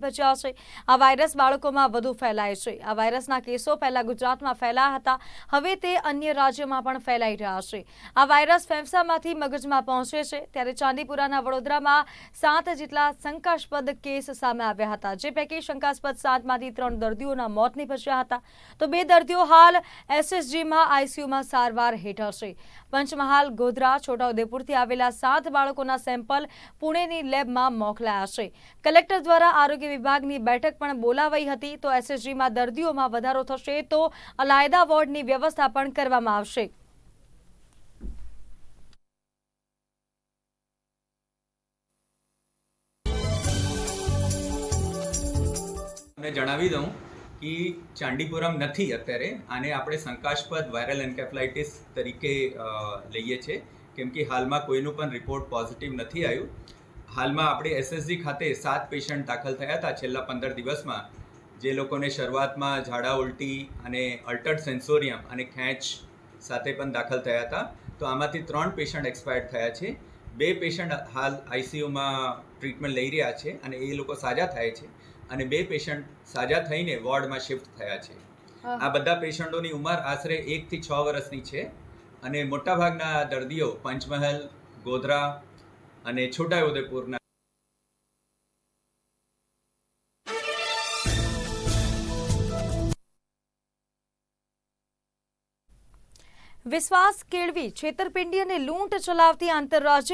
બચ્યા છે. આ વાયરસ બાળકોમાં વધુ ફેલાય છે. આ વાયરસના કેસો પહેલા ગુજરાતમાં ફેલાયા હતા. હવે તે અન્ય રાજ્યોમાં પણ ફેલાઈ રહ્યા છે. આ વાયરસ ફેફસામાંથી મગજમાં પહોંચે છે. ત્યારે ચાંદીપુરાના વડોદરામાં સાત જેટલા શંકાસ્પદ કેસ સામે આવ્યા હતા. જે પૈકી શંકાસ્પદ સાતમાંથી ત્રણ દર્દીઓના મોત નિપજ્યા હતા. તો બે દર્દીઓ હાલ એસએસજીમાં આઈસીયુમાં સારવાર હેઠળ છે. પંચમહાલ, ગોધરા, છોટાઉદેપુરથી આવેલા સાત બાળકોના સેમ્પલ પુણેની લેબમાં મોકલાયા છે. કલેક્ટર દ્વારા આરોગ્ય વિભાગની બેઠક પણ બોલાવાઈ હતી તો એસએસજીમાં દર્દીઓમાં વધારો થશે તો અલાયદા વોર્ડની વ્યવસ્થા પણ કરવામાં આવશે. જણાવી દઉં કે ચાંડીપુરમ નથી અત્યારે. આને આપણે શંકાસ્પદ વાયરલ એન્કેફલાઇટિસ તરીકે લઈએ છીએ. કેમ કે હાલમાં કોઈનું પણ રિપોર્ટ પોઝિટિવ નથી આવ્યું. હાલમાં આપણે એસએસજી ખાતે સાત પેશન્ટ દાખલ થયા હતા છેલ્લા પંદર દિવસમાં. જે લોકોને શરૂઆતમાં ઝાડા ઉલટી અને અલ્ટર્ડ સેન્સોરિયમ અને ખેંચ સાથે પણ દાખલ થયા હતા. તો આમાંથી ત્રણ પેશન્ટ એક્સપાયર્ડ થયા છે. બે પેશન્ટ હાલ આઈસીયુમાં ટ્રીટમેન્ટ લઈ રહ્યા છે અને એ લોકો સાજા થાય છે અને બે પેશન્ટ સાજા થઈને વોર્ડમાં શિફ્ટ થયા છે. આ બધા પેશન્ટોની ઉંમર આશરે એકથી છ વર્ષની છે અને મોટાભાગના દર્દીઓ પંચમહાલ ગોધરા અને છોટાઉદેપુરના વિશ્વાસ કેળવી છેતરપિંડી અને લૂંટ ચલાવતી આંતરરાજ્ય